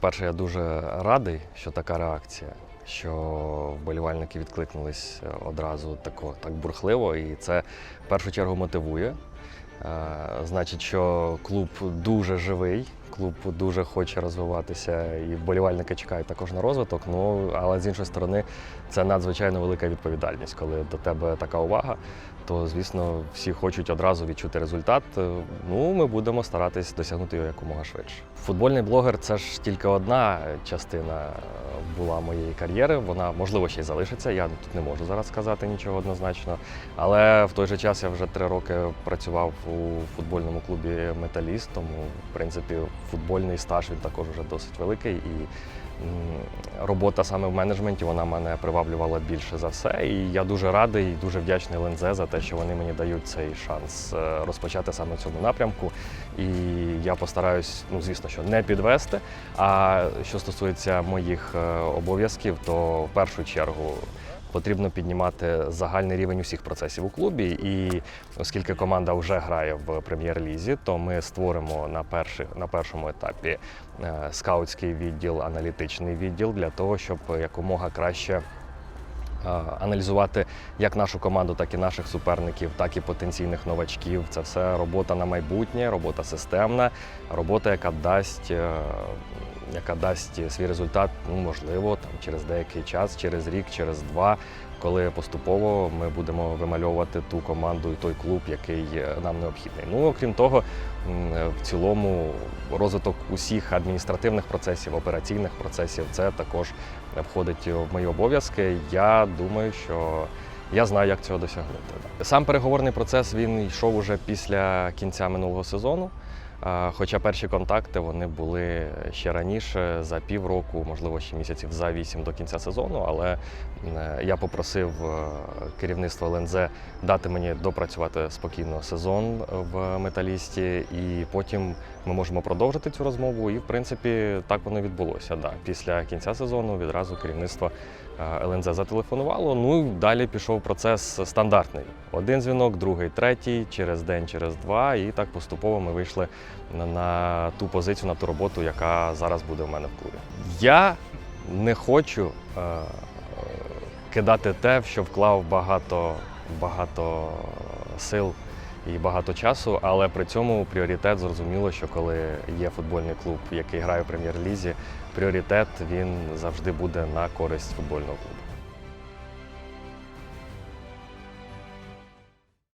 По-перше, я дуже радий, що така реакція, що вболівальники відкликнулись одразу тако, так бурхливо, і це в першу чергу мотивує. Е, Значить, що клуб дуже живий, клуб дуже хоче розвиватися, і вболівальники чекають також на розвиток. Ну але з іншої сторони, це надзвичайно велика відповідальність, коли до тебе така увага. То, звісно, всі хочуть одразу відчути результат. Ну, ми будемо старатись досягнути його якомога швидше. Футбольний блогер це ж тільки одна частина е, була моєї кар'єри. Вона можливо ще й залишиться. Я тут не можу зараз сказати нічого однозначно. Але в той же час я вже три роки працював у футбольному клубі Металіст, тому в принципі футбольний стаж він також вже досить великий. І робота саме в менеджменті вона мене приваблювала більше за все. І я дуже радий і дуже вдячний Лензе за те, що вони мені дають цей шанс е, розпочати саме цьому напрямку. І я постараюсь, ну звісно, що не підвести. А що стосується моїх е, обов'язків, то в першу чергу. Потрібно піднімати загальний рівень усіх процесів у клубі. І оскільки команда вже грає в прем'єр-лізі, то ми створимо на, перші, на першому етапі е, скаутський відділ, аналітичний відділ для того, щоб якомога краще аналізувати як нашу команду, так і наших суперників, так і потенційних новачків. Це все робота на майбутнє, робота системна, робота, яка дасть. е, Яка дасть свій результат, ну можливо, там через деякий час, через рік, через два, коли поступово ми будемо вимальовувати ту команду і той клуб, який е, нам необхідний. Ну окрім того, в цілому розвиток усіх адміністративних процесів, операційних процесів, це також входить в мої обов'язки. Я думаю, що я знаю, як цього досягнути. Сам переговорний процес він йшов уже після кінця минулого сезону. Хоча перші контакти вони були ще раніше, за півроку, можливо, ще місяців за вісім до кінця сезону. Але е, я попросив е, керівництво ЛНЗ дати мені допрацювати спокійно сезон в металісті, і потім ми можемо продовжити цю розмову. І в принципі так воно відбулося. Да. Після кінця сезону відразу керівництво е, ЛНЗ зателефонувало. Ну і далі пішов процес стандартний. Один дзвінок, другий, третій, через день, через два. І так поступово ми вийшли на, ту позицію, на ту роботу, яка зараз буде в мене в клубі. Я не хочу е, кидати те, що вклав багато, багато сил і багато часу, але при цьому пріоритет зрозуміло, що коли є футбольний клуб, який грає в прем'єр-лізі, пріоритет він завжди буде на користь футбольного клубу.